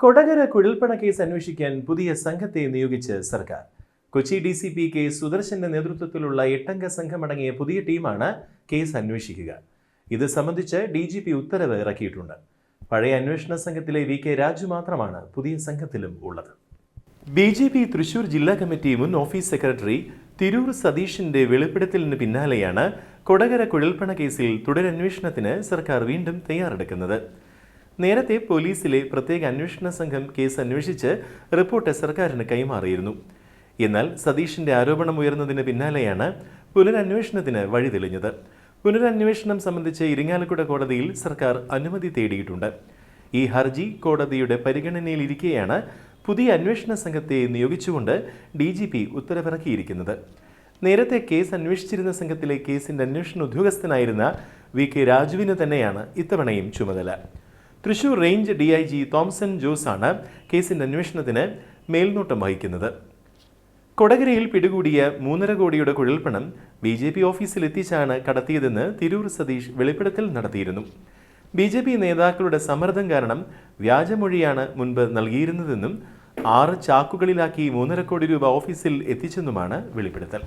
Kodakara കുഴൽപ്പണ case അന്വേഷിക്കാൻ പുതിയ സംഘത്തെ നിയോഗിച്ച് സർക്കാർ. Kochi D C P K സുദർശന്റെ നേതൃത്വത്തിലുള്ള എട്ടംഗ സംഘമടങ്ങിയ പുതിയ ടീമാണ് കേസ് അന്വേഷിക്കുക. ഇത് സംബന്ധിച്ച് ഡി ജി പി ഉത്തരവ് ഇറക്കിയിട്ടുണ്ട്. പഴയ അന്വേഷണ സംഘത്തിലെ വി കെ രാജു മാത്രമാണ് പുതിയ സംഘത്തിലും ഉള്ളത്. ബി ജെ പി തൃശൂർ ജില്ലാ കമ്മിറ്റി മുൻ ഓഫീസ് സെക്രട്ടറി തിരൂർ സതീഷിന്റെ വെളിപ്പെടുത്തലിന് പിന്നാലെയാണ് കൊടകര കുഴൽപ്പണ കേസിൽ തുടരന്വേഷണത്തിന് സർക്കാർ വീണ്ടും തയ്യാറെടുക്കുന്നത്. നേരത്തെ പോലീസിലെ പ്രത്യേക അന്വേഷണ സംഘം കേസ് അന്വേഷിച്ച് റിപ്പോർട്ട് സർക്കാരിന് കൈമാറിയിരുന്നു. എന്നാൽ സതീഷിന്റെ ആരോപണം ഉയർന്നതിന് പിന്നാലെയാണ് പുനരന്വേഷണത്തിന് വഴി തെളിഞ്ഞത്. പുനരന്വേഷണം സംബന്ധിച്ച് ഇരിങ്ങാലക്കുട കോടതിയിൽ സർക്കാർ അനുമതി തേടിയിട്ടുണ്ട്. ഈ ഹർജി കോടതിയുടെ പരിഗണനയിലിരിക്കെയാണ് പുതിയ അന്വേഷണ സംഘത്തെ നിയോഗിച്ചുകൊണ്ട് ഡി ജി പി ഉത്തരവിറക്കിയിരിക്കുന്നത്. നേരത്തെ കേസ് അന്വേഷിച്ചിരുന്ന സംഘത്തിലെ കേസിന്റെ അന്വേഷണ ഉദ്യോഗസ്ഥനായിരുന്ന വി കെ രാജുവിന് തന്നെയാണ് ഇത്തവണയും ചുമതല. Thrissur range D I G Thomson ജോസാണ് ആണ് കേസിന്റെ അന്വേഷണത്തിന് മേൽനോട്ടം വഹിക്കുന്നത്. കൊടകരയിൽ പിടികൂടിയ മൂന്നര കോടിയുടെ കുഴൽപ്പണം ബി ജെ പി ഓഫീസിൽ എത്തിച്ചാണ് കടത്തിയതെന്ന് തിരൂർ സതീഷ് വെളിപ്പെടുത്തൽ നടത്തിയിരുന്നു. ബി ജെ പി നേതാക്കളുടെ സമ്മർദ്ദം കാരണം വ്യാജമൊഴിയാണ് മുൻപ് നൽകിയിരുന്നതെന്നും ആറ് ചാക്കുകളിലാക്കി മൂന്നര കോടി രൂപ ഓഫീസിൽ എത്തിച്ചെന്നുമാണ് വെളിപ്പെടുത്തൽ.